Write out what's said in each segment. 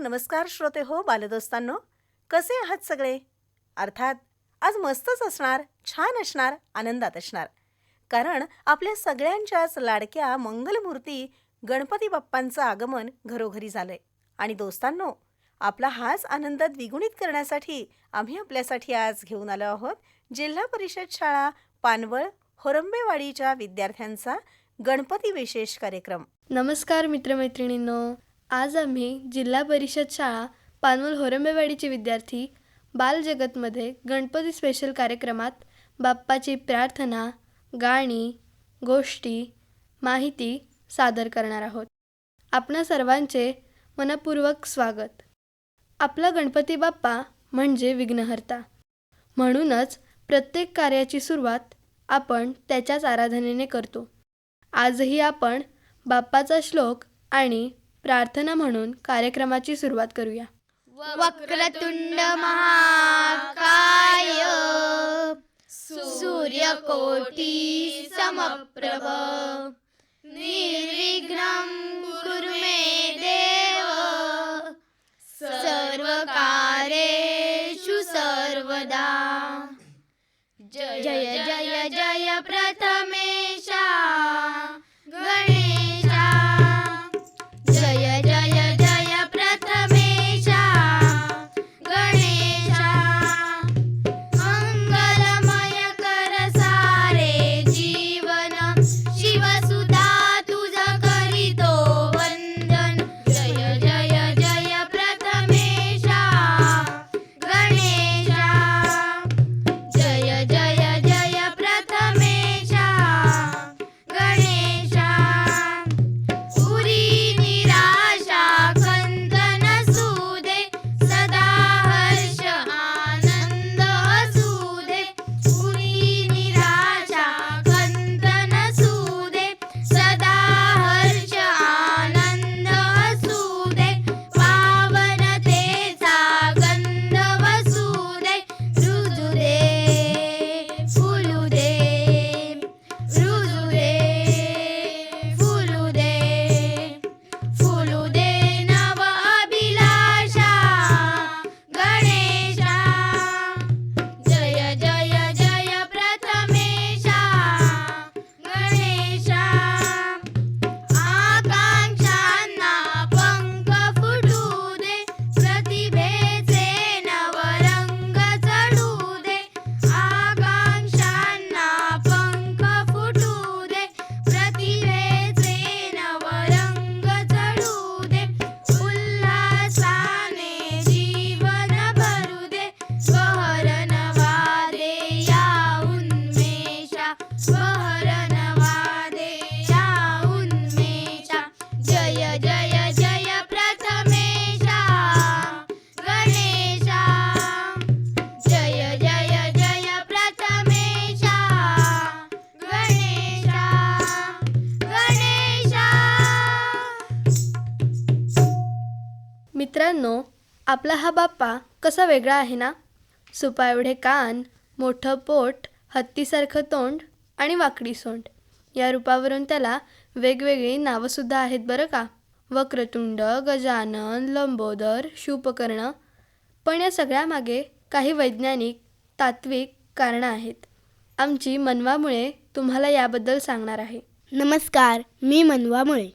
नमस्कार श्रोते हो बालदोस्तांनो. कसे आहात सगळे? अर्थात आज मस्तच असणार छान असणार आनंदात असणार. कारण आपल्या सगळ्यांच्याच लाडक्या मंगलमूर्ती गणपती बाप्पांचं आगमन घरोघरी झालंय. आणि दोस्तांनो आपला हाच आनंद द्विगुणित करण्यासाठी आम्ही आपल्यासाठी आज घेऊन आलो आहोत जिल्हा परिषद शाळा पानवळ होरंबेवाडीच्या विद्यार्थ्यांचा गणपती विशेष कार्यक्रम. नमस्कार मित्रमैत्रिणींनो. आज आम्ही जिल्हा परिषद शाळा पानवल होरंबेवाडीचे विद्यार्थी बालजगतमध्ये गणपती स्पेशल कार्यक्रमात बाप्पाची प्रार्थना गाणी गोष्टी माहिती सादर करणार आहोत. आपणा सर्वांचे मनपूर्वक स्वागत. आपला गणपती बाप्पा म्हणजे विघ्नहर्ता. म्हणूनच प्रत्येक कार्याची सुरुवात आपण त्याच्याच आराधनेने करतो. आजही आपण बाप्पाचा श्लोक आणि प्रार्थना म्हणून कार्यक्रमाची सुरुवात करूया. वक्रतुंड महाकाय सूर्यकोटी समप्रभ। निर्विघ्नं कुरु मे देव। सर्वकारेषु सर्वदा। जय जय जय प्रथमेशा। आपला हा बाप्पा कसा वेगळा आहे ना? सुपा एवढे कान मोठं पोट हत्तीसारखं तोंड आणि वाकडी सोंड. या रूपावरून त्याला वेगवेगळी नावंसुद्धा आहेत बरं का? वक्रतुंड गजानन लंबोदर शूपकर्ण. पण या सगळ्यामागे काही वैज्ञानिक तात्विक कारणं आहेत. आमची मनवामुळे तुम्हाला याबद्दल सांगणार आहे. नमस्कार मी मनवामुळे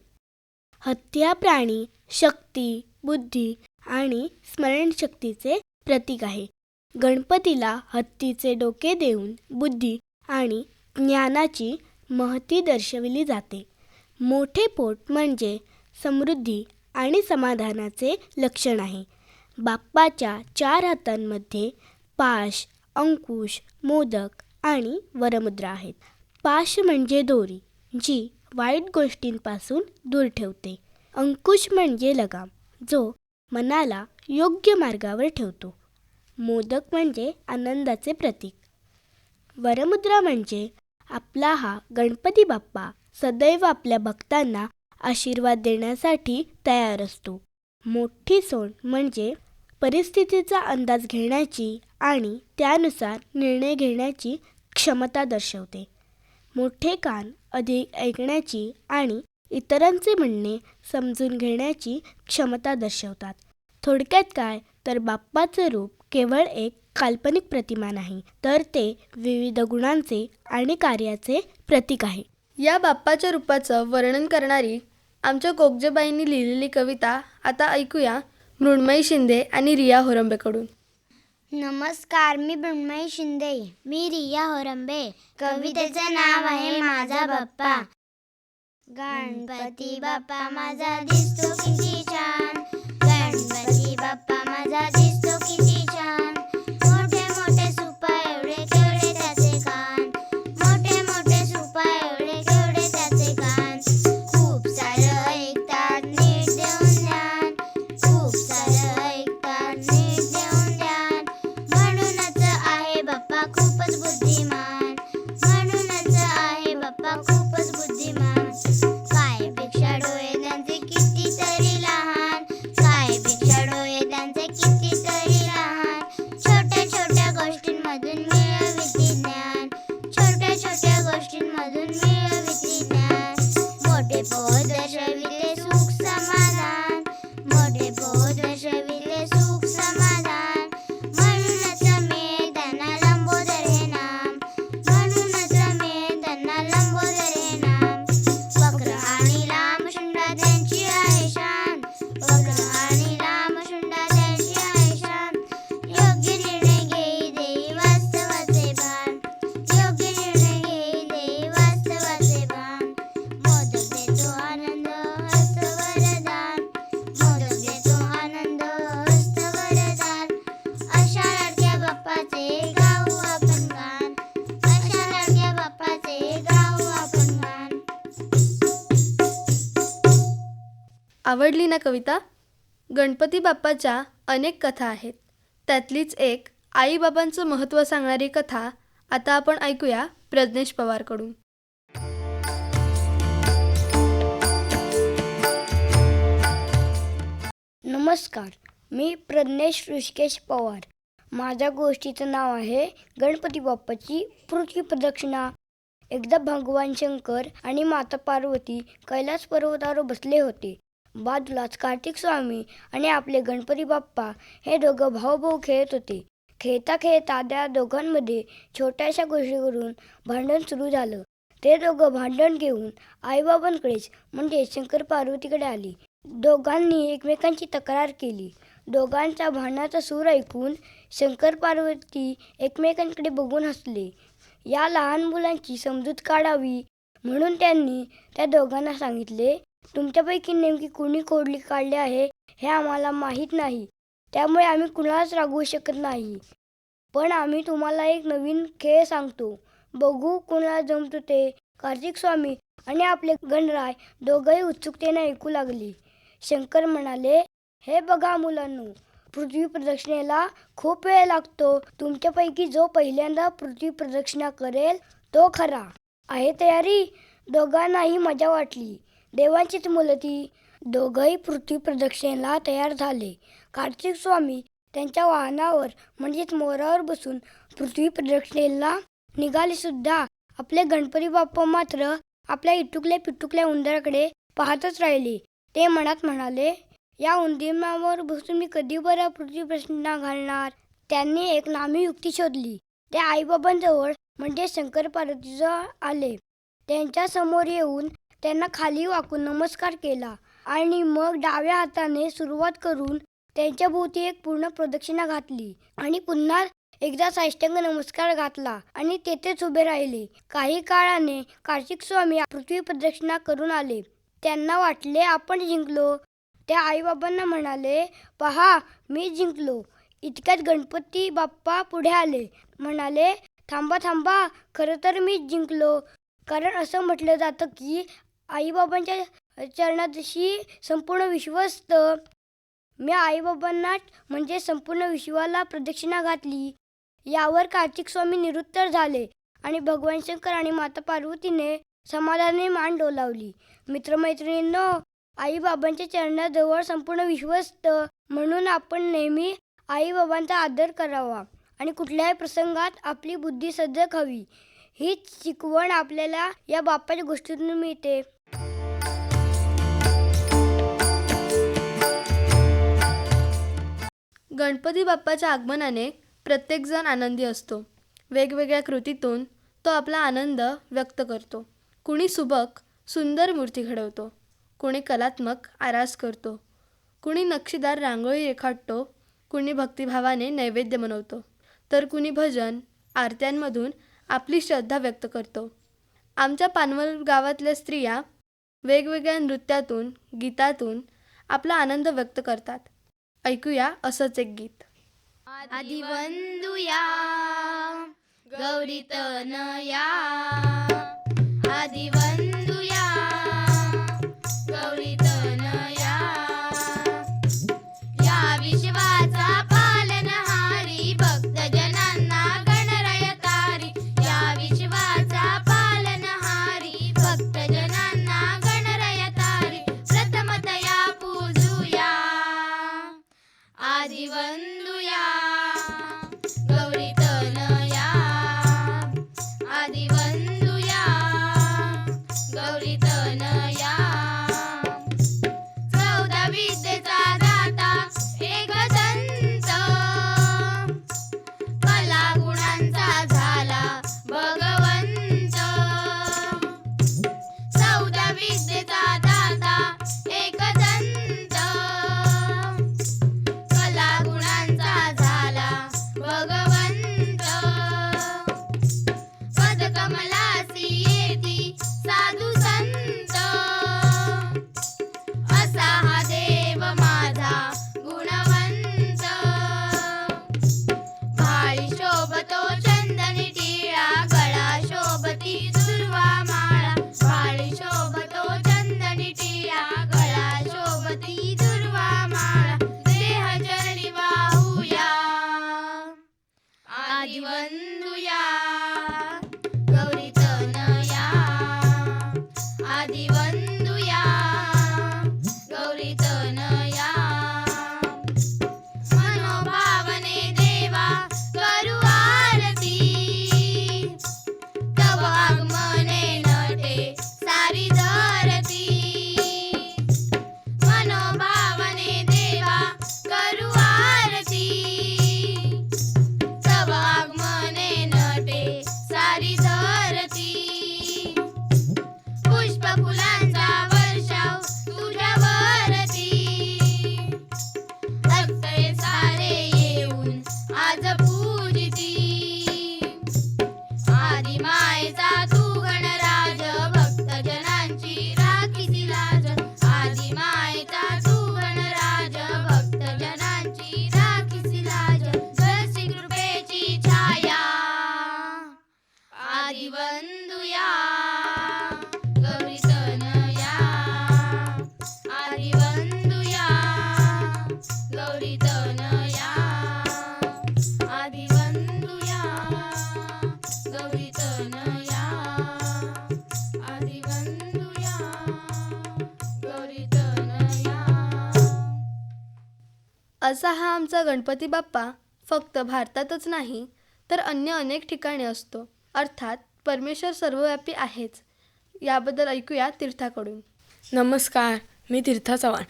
हत्या प्राणी शक्ती बुद्धी आणि स्मरणशक्तीचे प्रतीक आहे. गणपतीला हत्तीचे डोके देऊन बुद्धी आणि ज्ञानाची महती दर्शविली जाते. मोठे पोट म्हणजे समृद्धी आणि समाधानाचे लक्षण आहे. बाप्पाच्या चार हातांमध्ये पाश अंकुश मोदक आणि वरमुद्रा आहेत. पाश म्हणजे दोरी जी वाईट गोष्टींपासून दूर ठेवते. अंकुश म्हणजे लगाम जो मनाला योग्य मार्गावर ठेवतो. मोदक म्हणजे आनंदाचे प्रतीक. वरमुद्रा म्हणजे आपला हा गणपती बाप्पा सदैव आपल्या भक्तांना आशीर्वाद देण्यासाठी तयार असतो. मोठी सोंड म्हणजे परिस्थितीचा अंदाज घेण्याची आणि त्यानुसार निर्णय घेण्याची क्षमता दर्शवते. मोठे कान अधिक ऐकण्याची आणि इतरांचे म्हणणे समजून घेण्याची क्षमता दर्शवतात. थोडक्यात काय? तर बाप्पाचं रूप केवळ एक काल्पनिक प्रतिमा नाही तर ते विविध गुणांचे आणि कार्याचे प्रतीक आहे. या बाप्पाच्या रूपाचं वर्णन करणारी आमच्या कोकजेबाईंनी लिहिलेली कविता आता ऐकूया मृण्मयी शिंदे आणि रिया होरंबेकडून. नमस्कार मी मृण्मयी शिंदे मी रिया होरंबे. कवितेचे नाव आहे माझा बाप्पा. गणपती बाप्पा माझा दिसतो किती छान. गणपती बाप्पा माझा दिसतो किती आवडली ना कविता? गणपती बाप्पाच्या अनेक कथा आहेत. त्यातलीच एक आईबाबांचं महत्त्व सांगणारी कथा आता आपण ऐकूया प्रज्ञेश पवारकडून. नमस्कार मी प्रज्ञेश ऋषिकेश पवार. माझ्या गोष्टीचं नाव आहे गणपती बाप्पाची पृथ्वी प्रदक्षिणा. एकदा भगवान शंकर आणि माता पार्वती कैलास पर्वतावर बसले होते. बाजूलाच कार्तिक स्वामी आणि आपले गणपती बाप्पा हे दोघं भाऊभाऊ खेळत होते. खेळता खेळता त्या दोघांमध्ये छोट्याशा गोष्टीवरून भांडण सुरू झालं. ते दोघं भांडण घेऊन आईबाबांकडेच म्हणजे शंकर पार्वतीकडे आली. दोघांनी एकमेकांची तक्रार केली. दोघांचा भांडणाचा सूर ऐकून शंकर पार्वती एकमेकांकडे बघून हसले. या लहान मुलांची समजूत काढावी म्हणून त्यांनी त्या दोघांना सांगितले तुमच्यापैकी नेमकी कुणी कोडली काढली आहे हे आम्हाला माहीत नाही. त्यामुळे आम्ही कुणालाच रागवू शकत नाही. पण आम्ही तुम्हाला एक नवीन खेळ सांगतो. बघू कुणाला जमतो ते. कार्तिक स्वामी आणि आपले गणराय दोघंही उत्सुकतेने ऐकू लागले. शंकर म्हणाले हे बघा मुलांनो पृथ्वी प्रदक्षिणेला खूप वेळ लागतो. तुमच्यापैकी जो पहिल्यांदा पृथ्वी प्रदक्षिणा करेल तो खरा. आहे तयारी? दोघांनाही मजा वाटली. देवांचीच मुलं ती दोघंही पृथ्वी प्रदक्षिणेला तयार झाले. कार्तिक स्वामी त्यांच्या वाहनावर म्हणजेच मोरावर बसून पृथ्वी प्रदक्षिणेला निघाले सुद्धा आपले गणपती बाप्पा मात्र आपल्या इटुकल्या पिटुकल्या उंदराकडे पाहतच राहिले. ते मनात म्हणाले या उंदीमावर बसून मी कधी बरं पृथ्वी प्रश्न घालणार त्यांनी एक नामी युक्ती शोधली. ते आईबाबांजवळ म्हणजे शंकर पार्वतीजवळ आले. त्यांच्यासमोर येऊन त्यांना खाली वाकून नमस्कार केला आणि मग डाव्या हाताने सुरुवात करून त्यांच्या भोवती एक पूर्ण प्रदक्षिणा घातली आणि पुन्हा एकदा साष्टांग नमस्कार घातला आणि तेथेच उभे राहिले. काही काळाने कार्तिक स्वामी पृथ्वी प्रदक्षिणा करून आले. त्यांना वाटले आपण जिंकलो. त्या आईबाबांना म्हणाले पहा मी जिंकलो. इतक्यात गणपती बाप्पा पुढे आले. म्हणाले थांबा थांबा. खरं तर मी जिंकलो. कारण असं म्हटलं जातं की आईबाबांच्या चरणाशी संपूर्ण विश्वस्त मी आईबाबांना म्हणजे संपूर्ण विश्वाला प्रदक्षिणा घातली. यावर कार्तिक स्वामी निरुत्तर झाले आणि भगवान शंकर आणि माता पार्वतीने समाधाने मान डोलावली. मित्रमैत्रिणींनो आईबाबांच्या चरणाजवळ संपूर्ण विश्वस्त म्हणून आपण नेहमी आईबाबांचा आदर करावा आणि कुठल्याही प्रसंगात आपली बुद्धी सजग हवी. हीच शिकवण आपल्याला या बाप्पाच्या गोष्टीतून मिळते. गणपती बाप्पाच्या आगमनाने प्रत्येकजण आनंदी असतो. वेगवेगळ्या कृतीतून तो आपला आनंद व्यक्त करतो. कुणी सुबक सुंदर मूर्ती घडवतो. कुणी कलात्मक आरास करतो. कुणी नक्षीदार रांगोळी रेखाटतो. कुणी भक्तिभावाने नैवेद्य बनवतो. तर कुणी भजन आरत्यांमधून आपली श्रद्धा व्यक्त करतो. आमच्या पानवल गावातल्या स्त्रिया वेगवेगळ्या नृत्यातून गीतातून आपला आनंद व्यक्त करतात. ऐकूया असंच एक गीत. आधी वंदुया गौरी तनया आधी वंदुया गौरी आजीवन आमचा गणपती बाप्पा फक्त भारतातच नाही तर अन्य अनेक ठिकाणी असतो. अर्थात परमेश्वर सर्वव्यापी आहेच. याबद्दल ऐकूया तीर्थाकडून. नमस्कार मी तीर्था चव्हाण.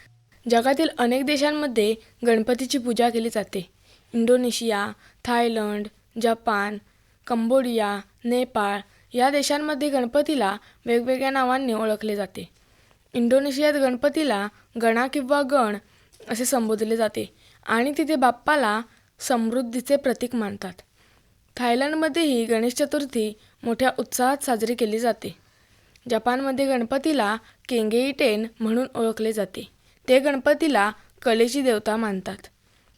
जगातील अनेक देशांमध्ये गणपतीची पूजा केली जाते. Indonesia Thailand Japan Cambodia Nepal या देशांमध्ये गणपतीला वेगवेगळ्या नावांनी ओळखले जाते. इंडोनेशियात गणपतीला गणा किंवा गण असे संबोधले जाते. आणि तिथे बाप्पाला समृद्धीचे प्रतीक मानतात. थायलंडमध्येही गणेश चतुर्थी मोठ्या उत्साहात साजरी केली जाते. जपानमध्ये गणपतीला केंगेईटेन म्हणून ओळखले जाते. ते गणपतीला कलेची देवता मानतात.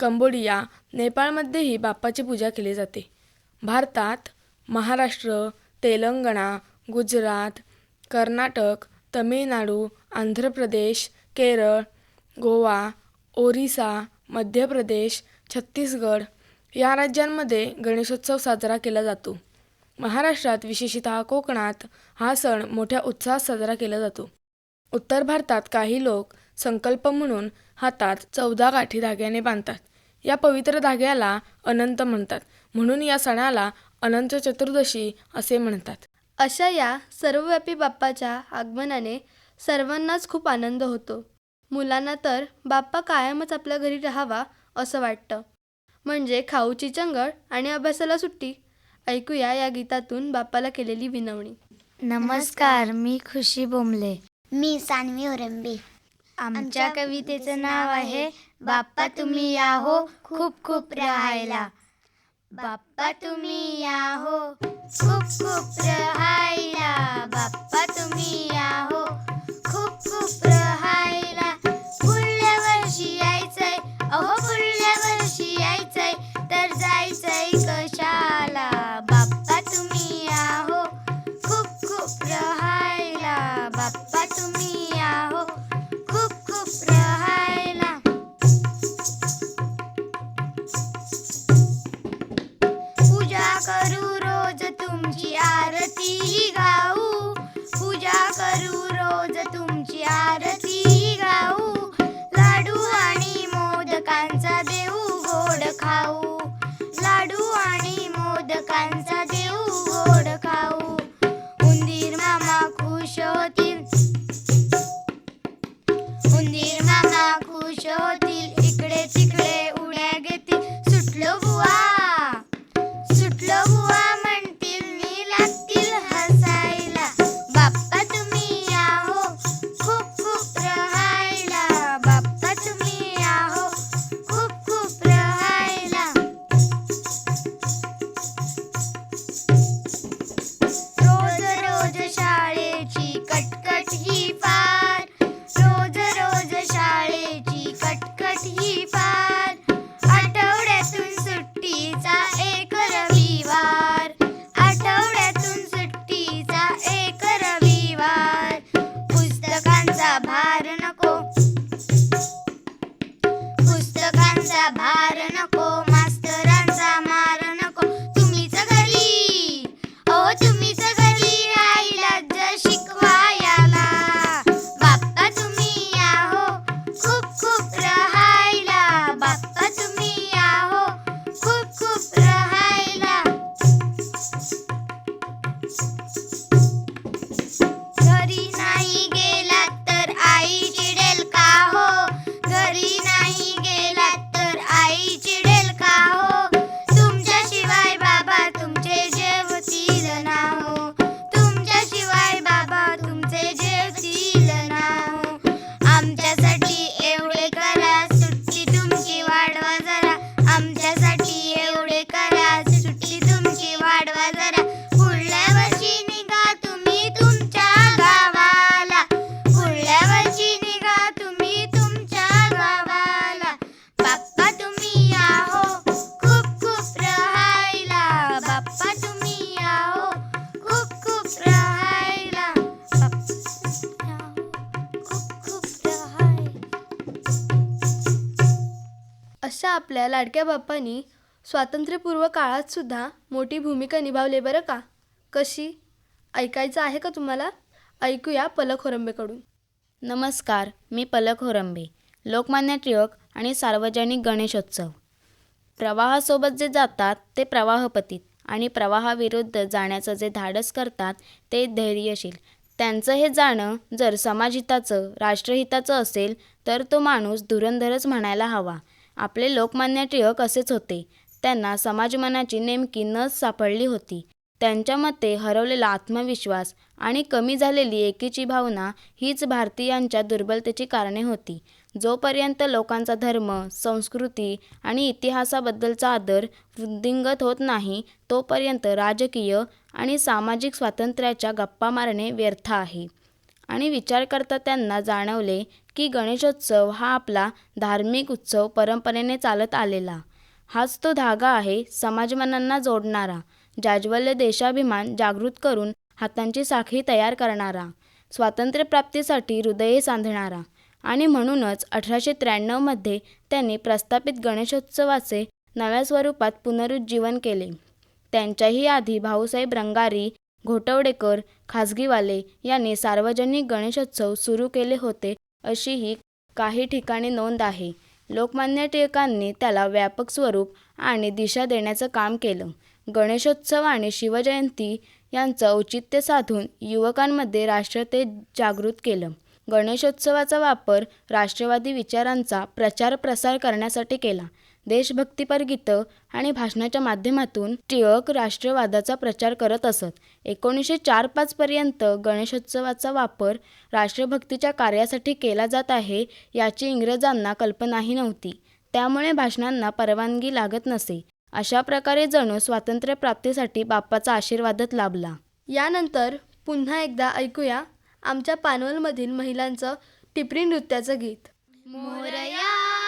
कंबोडिया नेपाळमध्येही बाप्पाची पूजा केली जाते. भारतात महाराष्ट्र तेलंगणा गुजरात कर्नाटक तमिळनाडू आंध्र प्रदेश केरळ गोवा ओरिसा मध्य प्रदेश छत्तीसगड या राज्यांमध्ये गणेशोत्सव साजरा केला जातो. महाराष्ट्रात विशेषतः कोकणात हा सण मोठ्या उत्साहात साजरा केला जातो. उत्तर भारतात काही लोक संकल्प म्हणून हातात चौदा गाठी धाग्याने बांधतात. या पवित्र धाग्याला अनंत म्हणतात. म्हणून या सणाला अनंत चतुर्दशी असे म्हणतात. अशा या सर्वव्यापी बाप्पाच्या आगमनाने सर्वांनाच खूप आनंद होतो. मुलांना तर बाप्पा कायमच आपल्या घरी राहावा असं वाटतं. म्हणजे खाऊची चंगळ आणि अभ्यासाला सुट्टी. ऐकूया या गीतातून बाप्पाला केलेली विनवणी. नमस्कार मी खुशी बोंबले मी सानवी होरंबे आमच्या कवितेचं नाव आहे बाप्पा तुम्ही या हो खूप खूप राहायला. बाप्पा तुम्ही या हो खूप खूप राहायला. बाप्पा तुम्ही या हो खूप खूप राहायला. Oh. आपल्या लाडक्या बाप्पानी स्वातंत्र्यपूर्व काळातसुद्धा मोठी भूमिका निभावली बरं का? कशी? ऐकायचं आहे का तुम्हाला? ऐकूया पलक होरंबेकडून. नमस्कार मी पलक होरंबे लोकमान्य टिळक आणि सार्वजनिक गणेशोत्सव. प्रवाहासोबत जे जातात ते प्रवाहपतीत आणि प्रवाहाविरुद्ध जाण्याचं जे धाडस करतात ते धैर्यशील. त्यांचं हे जाणं जर समाजहिताचं राष्ट्रहिताचं असेल तर तो माणूस धुरंधरच म्हणायला हवा. आपले लोकमान्य टिळक असेच होते. त्यांना समाजमनाची नेमकी नस सापडली होती. त्यांच्या मते हरवलेला आत्मविश्वास आणि कमी झालेली एकीची भावना हीच भारतीयांच्या दुर्बलतेची कारणे होती. जोपर्यंत लोकांचा धर्म संस्कृती आणि इतिहासाबद्दलचा आदर वृद्धिंगत होत नाही तोपर्यंत राजकीय आणि सामाजिक स्वातंत्र्याच्या गप्पा मारणे व्यर्थ आहे. आणि विचार करता त्यांना जाणवले की गणेशोत्सव हा आपला धार्मिक उत्सव परंपरेने चालत आलेला. हाच तो धागा आहे समाजमनांना जोडणारा जाज्वल्य देशाभिमान जागृत करून हातांची साखळी तयार करणारा स्वातंत्र्यप्राप्तीसाठी हृदये सांधणारा आणि म्हणूनच अठराशे त्र्याण्णवमध्ये त्यांनी प्रस्थापित गणेशोत्सवाचे नव्या स्वरूपात पुनरुज्जीवन केले. त्यांच्याही आधी भाऊसाहेब रंगारी घोटवडेकर खाजगीवाले यांनी सार्वजनिक गणेशोत्सव सुरू केले होते अशीही काही ठिकाणी नोंद आहे. लोकमान्य टिळकांनी त्याला व्यापक स्वरूप आणि दिशा देण्याचं काम केलं. गणेशोत्सव आणि शिवजयंती यांचं औचित्य साधून युवकांमध्ये राष्ट्रते जागृत केलं. गणेशोत्सवाचा वापर राष्ट्रवादी विचारांचा प्रचार प्रसार करण्यासाठी केला. देशभक्तीपर गीतं आणि भाषणाच्या माध्यमातून टिळक राष्ट्रवादाचा प्रचार करत असत. एकोणीसशे चार पाचपर्यंत गणेशोत्सवाचा वापर राष्ट्रभक्तीच्या कार्यासाठी केला जात आहे याची इंग्रजांना कल्पनाही नव्हती. त्यामुळे भाषणांना परवानगी लागत नसे. अशा प्रकारे जणू स्वातंत्र्यप्राप्तीसाठी बाप्पाचा आशीर्वादच लाभला. यानंतर पुन्हा एकदा ऐकूया आमच्या पानवलमधील महिलांचं टिपरी नृत्याचं गीत. मोरया!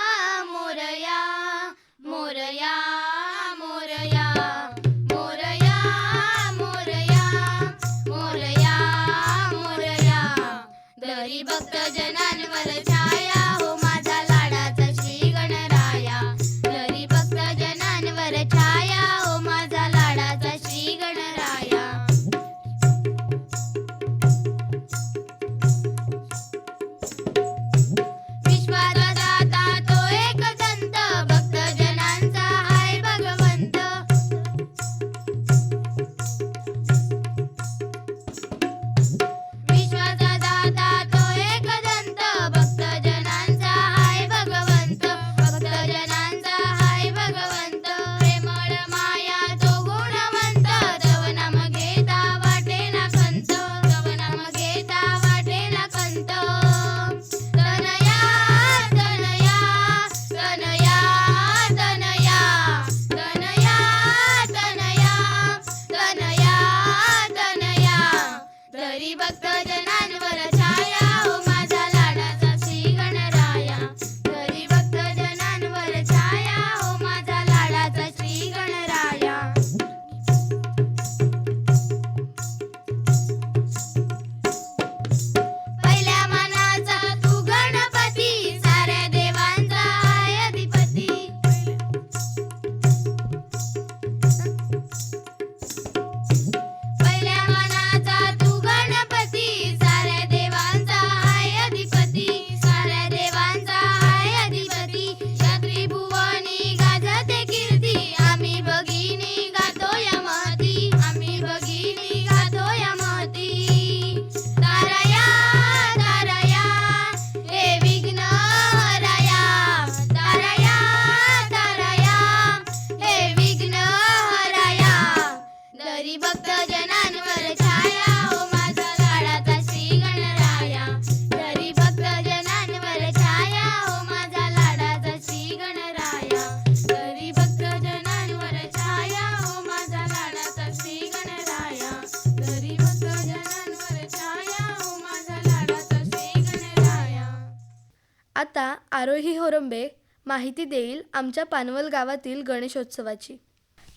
माहिती देईल आमच्या पानवल गावातील गणेशोत्सवाची.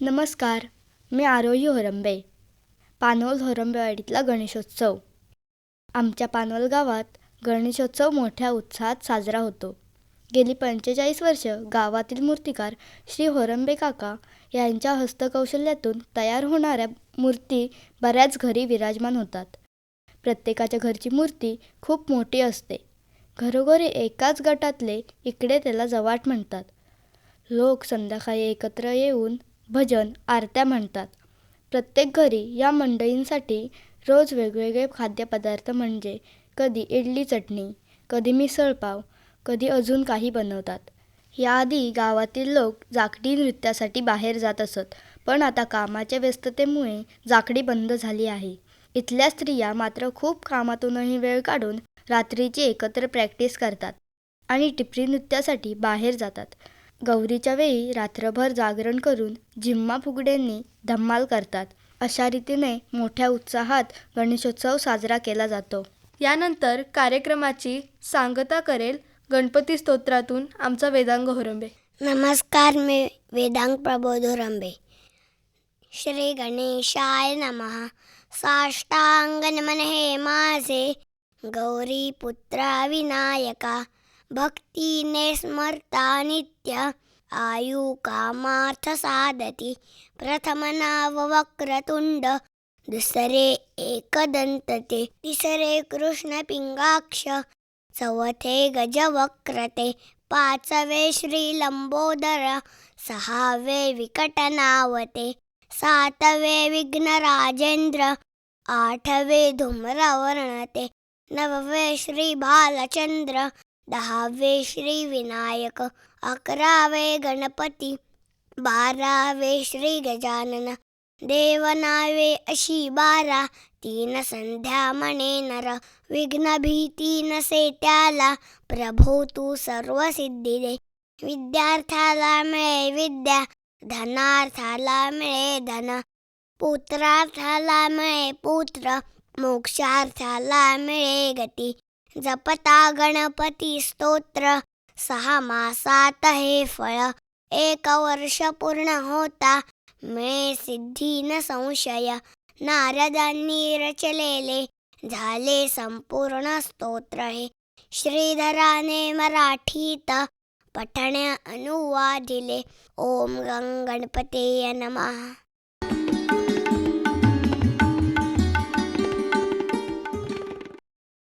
नमस्कार मी आरोही होरंबे पानवल होरंबेवाडीतला गणेशोत्सव. आमच्या पानवल गावात गणेशोत्सव मोठ्या उत्साहात साजरा होतो. गेली पंचेचाळीस वर्ष गावातील मूर्तिकार श्री होरंबे काका यांच्या हस्तकौशल्यातून तयार होणाऱ्या मूर्ती बऱ्याच घरी विराजमान होतात. प्रत्येकाच्या घरची मूर्ती खूप मोठी असते. घरोघरी एकाच गटातले इकडे त्याला जवाट म्हणतात. लोक संध्याकाळी एकत्र येऊन भजन आरत्या म्हणतात. प्रत्येक घरी या मंडळींसाठी रोज वेगवेगळे खाद्यपदार्थ म्हणजे कधी इडली चटणी कधी मिसळपाव कधी अजून काही बनवतात. याआधी गावातील लोक जाकडी नृत्यासाठी बाहेर जात असत पण आता कामाच्या व्यस्ततेमुळे जाकडी बंद झाली आहे. इथल्या स्त्रिया मात्र खूप कामातूनही वेळ काढून रात्रीची एकत्र प्रॅक्टिस करतात आणि टिपरी नृत्यासाठी बाहेर जातात. गौरीच्या वेळी रात्रभर जागरण करून झिम्मा फुगड्यांनी धम्माल करतात. अशा रीतीने मोठ्या उत्साहात गणेशोत्सव साजरा केला जातो. यानंतर कार्यक्रमाची सांगता करेल गणपती स्तोत्रातून आमचा वेदांग होरंबे. नमस्कार मी वेदांग प्रबोध रंबे श्री गणेशाय नमः. साष्टांगन हे माझे. गौरीपुत्रा विनायका भक्तीने स्मर्ता नित्य आयुकामार्थ साधती प्रथमनाववक्रतुण्ड दुसरे एकदन्तते तिसरे कृष्णपिङ्गाक्ष चौथे गजवक्रते पाचवे श्रीलम्बोदर सहावे विकटनावते सातवे विघ्नराजेन्द्र आठवे धूम्रवर्णते नववे श्री बालचंद्र दहावे श्री विनायक अकरावे गणपती बारावे श्री गजानन देवनावे अशी बारा तीन संध्या म्हणे नर विघ्न भीती नसे त्याला प्रभो तू सर्व सिद्धी दे. विद्यार्थाला मिळे विद्या धनार्थाला मिळे धन पुत्रार्थाला मिळे पुत्र मोक्षार्थाला मिळे गती जपता गणपती स्तोत्र सहा मासात हे फळ. एक वर्ष पूर्ण होता मिळे सिद्धी न संशय. नारदांनी रचलेले झाले संपूर्ण स्तोत्र हे. श्रीधराने मराठीत पठण्या अनुवादिले. ओम गंग गणपते नमः.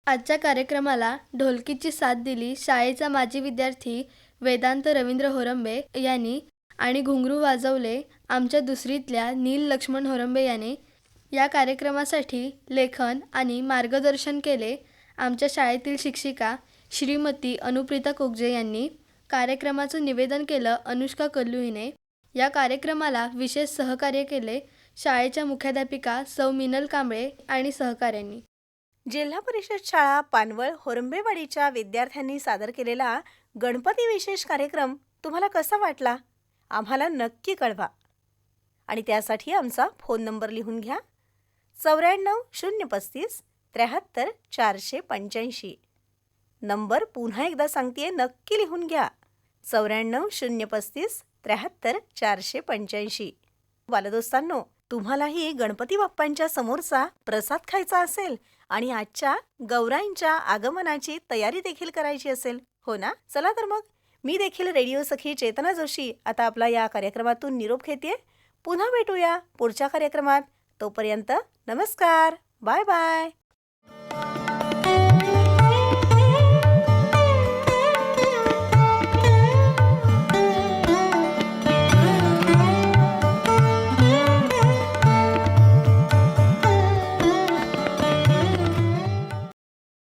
आजच्या कार्यक्रमाला ढोलकीची साथ दिली शाळेचा माजी विद्यार्थी वेदांत रवींद्र होरंबे यांनी आणि घुंगरू वाजवले आमच्या दुसरीतल्या नील लक्ष्मण होरंबे याने. या कार्यक्रमासाठी लेखन आणि मार्गदर्शन केले आमच्या शाळेतील शिक्षिका श्रीमती अनुप्रिता कोगजे यांनी. कार्यक्रमाचं निवेदन केलं अनुष्का कल्लू हिने या कार्यक्रमाला विशेष सहकार्य केले शाळेच्या मुख्याध्यापिका सौ मिनल कांबळे आणि सहकाऱ्यांनी. जिल्हा परिषद शाळा पानवळ होरंबेवाडीच्या विद्यार्थ्यांनी सादर केलेला गणपती विशेष कार्यक्रम तुम्हाला कसा वाटला? आम्हाला नक्की कळवा. आणि त्यासाठी आमचा फोन नंबर लिहून घ्या. चौऱ्याण्णव शून्य पस्तीस त्र्याहत्तर चारशे पंच्याऐंशी. नंबर पुन्हा एकदा सांगते नक्की लिहून घ्या. चौऱ्याण्णव शून्य पस्तीस त्र्याहत्तर चारशे पंच्याऐंशी. बालदोस्तांनो तुम्हालाही गणपती बाप्पांच्या समोरचा प्रसाद खायचा असेल आणि आजच्या गौराईंच्या आगमनाची तयारी देखील करायची असेल. हो ना? चला तर मग. मी देखील रेडिओ सखी चेतना जोशी आता आपला या कार्यक्रमातून निरोप घेते पुन्हा भेटूया पुढच्या कार्यक्रमात. तोपर्यंत नमस्कार. Bye bye.